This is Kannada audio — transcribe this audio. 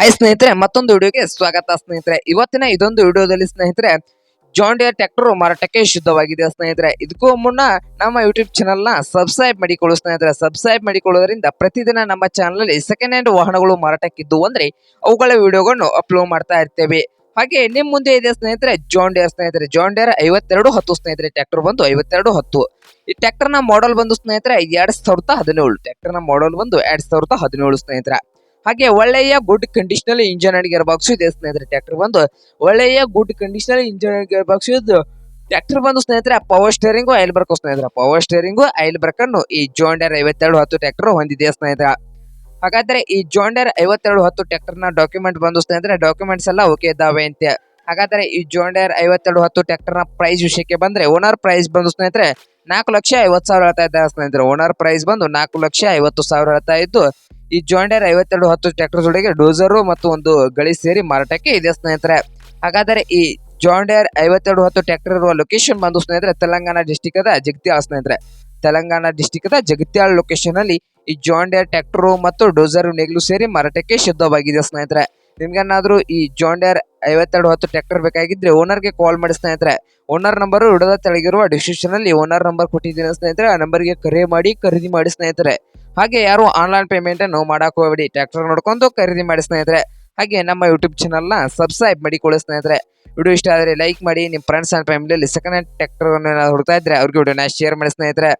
ಹಾಯ್ ಸ್ನೇಹಿತರೆ, ಮತ್ತೊಂದು ವಿಡಿಯೋಗೆ ಸ್ವಾಗತ ಸ್ನೇಹಿತರೆ. ಇವತ್ತಿನ ಇದೊಂದು ವಿಡಿಯೋದಲ್ಲಿ ಸ್ನೇಹಿತರೆ ಜಾನ್ ಡಿಯರ್ ಟ್ರ್ಯಾಕ್ಟರ್ ಮಾರಾಟಕ್ಕೆ ಶುದ್ಧವಾಗಿದೆ ಸ್ನೇಹಿತರೆ. ಇದಕ್ಕೂ ಮುನ್ನ ನಮ್ಮ ಯೂಟ್ಯೂಬ್ ಚಾನಲ್ನ ಸಬ್ಸ್ಕ್ರೈಬ್ ಮಾಡಿಕೊಳ್ಳು ಸ್ನೇಹಿತರೆ. ಸಬ್ಸ್ಕ್ರೈಬ್ ಮಾಡಿಕೊಳ್ಳೋದ್ರಿಂದ ಪ್ರತಿದಿನ ನಮ್ಮ ಚಾನಲಲ್ಲಿ ಸೆಕೆಂಡ್ ಹ್ಯಾಂಡ್ ವಾಹನಗಳು ಮಾರಾಟಕ್ಕಿದ್ದು ಅಂದ್ರೆ ಅವುಗಳ ವಿಡಿಯೋಗಳನ್ನು ಅಪ್ಲೋಡ್ ಮಾಡ್ತಾ ಇರ್ತೇವೆ. ಹಾಗೆ ನಿಮ್ ಮುಂದೆ ಇದೆ ಸ್ನೇಹಿತರೆ ಜಾನ್ ಸ್ನೇಹಿತರೆ. ಜಾನ್ ಐವತ್ತೆರಡು ಹತ್ತು ಸ್ನೇಹಿತರೆ ಟ್ರ್ಯಾಕ್ಟರ್ ಬಂದು ಐವತ್ತೆರಡು ಹತ್ತು. ಈ ಟ್ಯಾಕ್ಟರ್ನ ನ ಮಾಡೆಲ್ ಬಂದು ಸ್ನೇಹಿತರೆ, ಎರಡ್ ಸಾವಿರದ ಹದಿನೇಳು. ಟ್ರ್ಯಾಕ್ಟರ್ನ ಮಾಡೆಲ್ ಬಂದು ಎರಡ್ ಸಾವಿರದ ಹದಿನೇಳು ಸ್ನೇಹಿತರೆ. ಹಾಗೆ ಒಳ್ಳೆಯ good conditional engine gear box ಇದೆ ಸ್ನೇಹಿತರೆ ಟ್ರ್ಯಾಕ್ಟರ್ ಬಂದು ಒಳ್ಳೆಯ good conditional engine gear box ಇದು ಟ್ರ್ಯಾಕ್ಟರ್ ಬಂದು ಸ್ನೇಹಿತರೆ ಪವರ್ ಸ್ಟೇರಿಂಗು ಐಲ್ ಬ್ರೇಕ್ ಸ್ನೇಹಿತರೆ. ಪವರ್ ಸ್ಟೇರಿಂಗು ಐಲ್ ಬ್ರೇಕ್ ಈ ಜೋಂಡರ್ ಐವತ್ತೆರಡು ಹತ್ತು ಟ್ರ್ಯಾಕ್ಟರ್ ಹೊಂದಿದೆ ಸ್ನೇಹಿತರೆ. ಹಾಗಾದ್ರೆ ಈ ಜೋಂಡರ್ ಐವತ್ತೆರಡು ಹತ್ತು ಟ್ರ್ಯಾಕ್ಟರ್ನ ಡಾಕ್ಯುಮೆಂಟ್ ಬಂದು ಸ್ನೇಹಿತರೆ ಡಾಕ್ಯುಮೆಂಟ್ಸ್ ಎಲ್ಲ ಓಕೆ ಇದ್ದಾವೆ ಅಂತ. ಹಾಗಾದ್ರೆ ಈ ಜೋಂಡರ್ ಐವತ್ತೆರಡು ಹತ್ತು ಟ್ರ್ಯಾಕ್ಟರ್ನ ಪ್ರೈಸ್ ವಿಷಯಕ್ಕೆ ಬಂದ್ರೆ ಓನರ್ ಪ್ರೈಸ್ ಬಂದು ಸ್ನೇಹಿತರೆ, ನಾಲ್ಕು ಲಕ್ಷ ಐವತ್ತು ಸಾವಿರ ಹೇಳ್ತಾ ಇದ್ದಾರೆ ಸ್ನೇಹಿತರೆ. ಓನರ್ ಪ್ರೈಸ್ ಬಂದು ನಾಲ್ಕು ಲಕ್ಷ ಐವತ್ತು ಸಾವಿರ ಹೇಳ್ತಾ ಇದ್ದು ಈ ಜಾಂಡರ್ ಐವತ್ತೆರಡು ಹತ್ತು ಟ್ರ್ಯಾಕ್ಟರ್ ಜೊತೆಗೆ ಡೋಸರು ಮತ್ತು ಒಂದು ಗಳಿ ಸೇರಿ ಮಾರಾಟಕ್ಕೆ ಇದೆ ಸ್ನೇಹಿತರೆ. ಹಾಗಾದರೆ ಈ ಜಾಂಡರ್ ಐವತ್ತೆರಡು ಹತ್ತು ಟ್ರ್ಯಾಕ್ಟರ್ ಇರುವ ಲೊಕೇಶನ್ ಬಂದು ಸ್ನೇಹಿತರೆ, ತೆಲಂಗಾಣ ಡಿಸ್ಟಿಕ್ ಅದ ಜಗತ್ಯಾಳ ಸ್ನೇಹಿತರೆ. ತೆಲಂಗಾಣ ಡಿಸ್ಟಿಕ್ ಅದ ಜಗತ್ಯಾಳ ಲೊಕೇಶನ್ ಅಲ್ಲಿ ಈ ಜಾಂಡರ್ ಟ್ರ್ಯಾಕ್ಟರ್ ಮತ್ತು ಡೋಸರ್ ನೆಗ್ಲು ಸೇರಿ ಮಾರಾಟಕ್ಕೆ ಶುದ್ಧವಾಗಿದೆ ಸ್ನೇಹಿತರೆ. ನಿಮ್ಗೇನಾದ್ರೂ ಈ ಜಾಂಡರ್ ಐವತ್ತೆರಡು ಹತ್ತು ಟ್ರ್ಯಾಕ್ಟರ್ ಬೇಕಾಗಿದ್ರೆ ಓನರ್ಗೆ ಕಾಲ್ ಮಾಡಿ ಸ್ನೇಹಿತರೆ. ಓನರ್ ನಂಬರ್ ಹಿಡದ ತೆಳಗಿರುವ ಡಿಸ್ಕ್ರಿಪ್ಷನ್ ಅಲ್ಲಿ ಓನರ್ ನಂಬರ್ ಕೊಟ್ಟಿದ್ದೀನಿ ಸ್ನೇಹಿತರೆ. ಆ ನಂಬರ್ಗೆ ಕರೆ ಮಾಡಿ, ಖರೀದಿ ಮಾಡಿ ಸ್ನೇಹಿತರೆ. ಹಾಗೆ ಯಾರು ಆನ್ಲೈನ್ ಪೇಮೆಂಟ್ ಅನ್ನು ಮಾಡಕ್ ಹೋಗಬೇಡಿ ಟ್ರ್ಯಾಕ್ಟರ್ ನೋಡ್ಕೊಂಡು ಖರೀದಿ ಮಾಡಿ ಸ್ನೇಹಿತರೆ. ಹಾಗೆ ನಮ್ಮ ಯೂಟ್ಯೂಬ್ ಚಾನಲ್ನ ಸಬ್ಸ್ಕ್ರೈಬ್ ಮಾಡಿಕೊಳ್ಳಿ ಸ್ನೇಹಿತರೆ. ವಿಡಿಯೋ ಇಷ್ಟ ಆದರೆ ಲೈಕ್ ಮಾಡಿ ನಿಮ್ಮ ಫ್ರೆಂಡ್ಸ್ ಅಂಡ್ ಫ್ಯಾಮಿಲಿಯಲ್ಲಿ ಸೆಕೆಂಡ್ ಹ್ಯಾಂಡ್ ಟ್ರ್ಯಾಕ್ಟರ್ ಹುಡುಕ್ತಾ ಇದ್ರೆ ಅವ್ರಿಗೆ ವಿಡಿಯೋನ ಶೇರ್ ಮಾಡಿ ಸ್ನೇಹಿತರೆ.